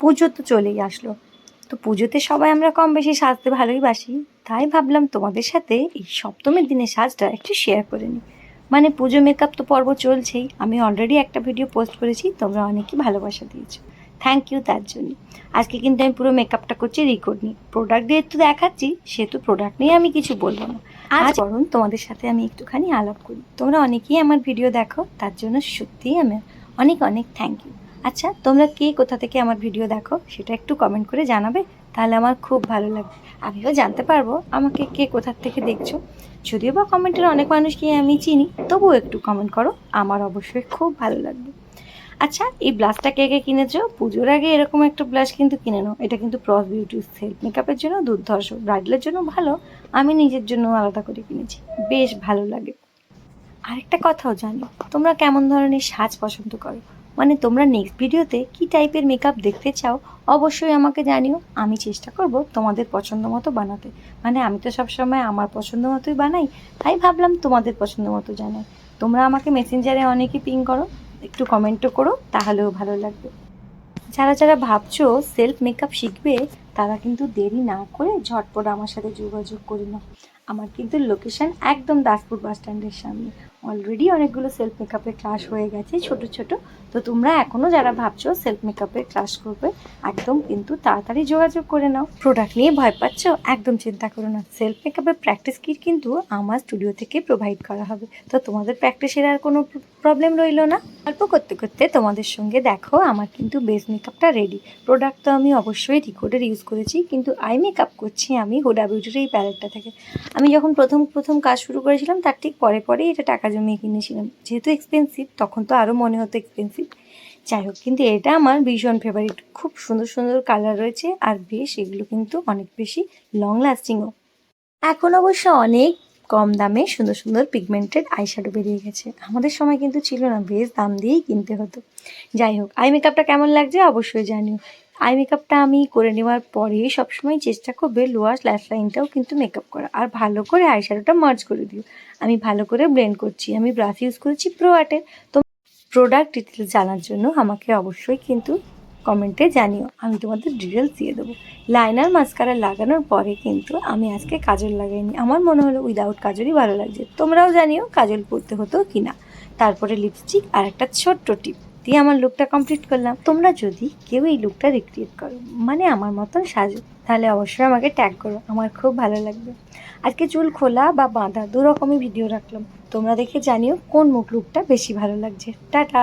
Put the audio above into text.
পুজো তো চলেই আসলো। তো পুজোতে সবাই আমরা কম বেশি সাজতে ভালোই বাসি তাই ভাবলাম তোমাদের সাথে এই সপ্তমীর দিনের সাজটা একটু শেয়ার করে নিই। মানে পুজো মেকআপ তো পর্ব চলছেই। আমি অলরেডি একটা ভিডিও পোস্ট করেছি তোমরা অনেকই ভালোবাসা দিয়েছ। থ্যাংক ইউ তার জন্য। আজকে কিন্তু আমি পুরো মেকআপটা করছি রেকর্ড নিয়ে। প্রোডাক্ট দিয়ে একটু দেখাচ্ছি সেহেতু প্রোডাক্ট নিয়ে আমি কিছু বলব না। আজ বরং তোমাদের সাথে আমি একটুখানি আলাপ করি। তোমরা অনেকেই আমার ভিডিও দেখো তার জন্য সত্যিই আমি অনেক অনেক থ্যাংক ইউ আচ্ছা তোমরা কে কোথা থেকে আমার ভিডিও দেখো সেটা একটু কমেন্ট করে জানাবে, তাহলে আমার খুব ভালো লাগবে। আমিও জানতে পারব আমাকে কে কোথার থেকে দেখছ। যদিও বা কমেন্টের অনেক মানুষকে আমি চিনি, তবুও একটু কমেন্ট করো, আমার অবশ্যই খুব ভালো লাগবে। আচ্ছা এই ব্লাশটা কে কে কিনেছো? পুজোর আগে এরকম একটা ব্লাশ কিন্তু কিনে নাও, এটা কিন্তু প্রস বিউটি সেলফ মেকআপের জন্য দুর্ধর্ষ ব্রাইডালের জন্য ভালো, আমি নিজের জন্য আলাদা করে কিনেছি, বেশ ভালো লাগে। আরেকটা কথাও জানি, তোমরা কেমন ধরনের সাজ পছন্দ করো? মানে তোমরা নেক্সট ভিডিওতে কি টাইপের মেকআপ দেখতে চাও, অবশ্যই আমাকে জানিও। আমি চেষ্টা করব তোমাদের পছন্দ মতো বানাতে। মানে আমি তো সবসময় আমার পছন্দ মতোই বানাই, তাই ভাবলাম তোমাদের পছন্দ মতো জানাই। তোমরা আমাকে মেসেঞ্জারে অনেকই পিং করো, একটু কমেন্টও করো, তাহলেও ভালো লাগবে। যারা যারা ভাবছ সেলফ মেকআপ শিখবে, তারা কিন্তু দেরি না করে ঝটপট আমার সাথে যোগাযোগ করে নাও। আমার কিন্তু লোকেশন একদম দাসপুর বাস স্ট্যান্ডের সামনে। অলরেডি অনেকগুলো সেলফ মেকআপের ক্লাস হয়ে গেছে, ছোট ছোট। তো তোমরা এখনও যারা ভাবছ সেলফ মেকআপের ক্লাস করবে, একদম কিন্তু তাড়াতাড়ি যোগাযোগ করে নাও। প্রোডাক্ট নিয়ে ভয় পাচ্ছ? একদম চিন্তা করো না। সেলফ মেকআপের প্র্যাকটিস কিট কিন্তু আমার স্টুডিও থেকে প্রোভাইড করা হবে। তো তোমাদের প্র্যাকটিসের আর কোনো প্রবলেম রইল না? গল্প করতে করতে তোমাদের সঙ্গে দেখো, আমার কিন্তু বেস মেকআপটা রেডি প্রোডাক্ট তো আমি অবশ্যই রিকোডের ইউজ করেছি, কিন্তু আই মেকআপ করছি আমি হুডা বিউটির এই প্যালেটটা থেকে। আমি যখন প্রথম প্রথম কাজ শুরু করেছিলাম, তার ঠিক পরে পরেই এটা টাকা জমিয়ে কিনেছিলাম। যেহেতু এক্সপেন্সিভ তখন তো আরও মনে হতো এক্সপেন্সিভ যাই হোক, কিন্তু এটা আমার ভীষণ ফেভারিট খুব সুন্দর সুন্দর কালার রয়েছে, আর বেশ এগুলো কিন্তু অনেক বেশি লং লাস্টিংও এখন অবশ্য অনেক কম দামে সুন্দর সুন্দর পিগমেন্টেড আইশ্যাডো বেরিয়ে গেছে। আমাদের সময় কিন্তু ছিল না, বেশ দাম দিয়েই কিনতে হতো। যাই হোক আই মেকআপটা কেমন লাগছে অবশ্যই জানিও। আই মেকআপটা আমি করে নেওয়ার পরে সবসময় চেষ্টা করবে লোয়ার ল্যাশ লাইনটাও কিন্তু মেকআপ করা। আর ভালো করে আইশ্যাডোটা মার্জ করে দিও। আমি ভালো করে ব্লেন্ড করছি। আমি ব্রাশ ইউজ করেছি প্রো আর্টের তো প্রোডাক্ট ডিটেলস জানার জন্য আমাকে অবশ্যই কিন্তু কমেন্টে জানিও, আমি তোমাদের ডিটেলস দিয়ে দেবো। লাইনার মাস্কারা লাগানোর পরে কিন্তু আমি আজকে কাজল লাগাইনি। আমার মনে হলো উইদাউট কাজলই ভালো লাগছে। তোমরাও জানিও কাজল পরতে হতো কি না তারপরে লিপস্টিক আর একটা ছোট্ট টিপ দিয়ে আমার লুকটা কমপ্লিট করলাম। তোমরা যদি কেউ এই লুকটা রিক্রিয়েট করো মানে আমার মতন সাজো, তাহলে অবশ্যই আমাকে ট্যাগ করো, আমার খুব ভালো লাগবে। আজকে চুল খোলা বা বাঁধা দু রকমই ভিডিও রাখলাম। তোমরা দেখে জানিও কোন মুখ লুকটা বেশি ভালো লাগছে। টাটা!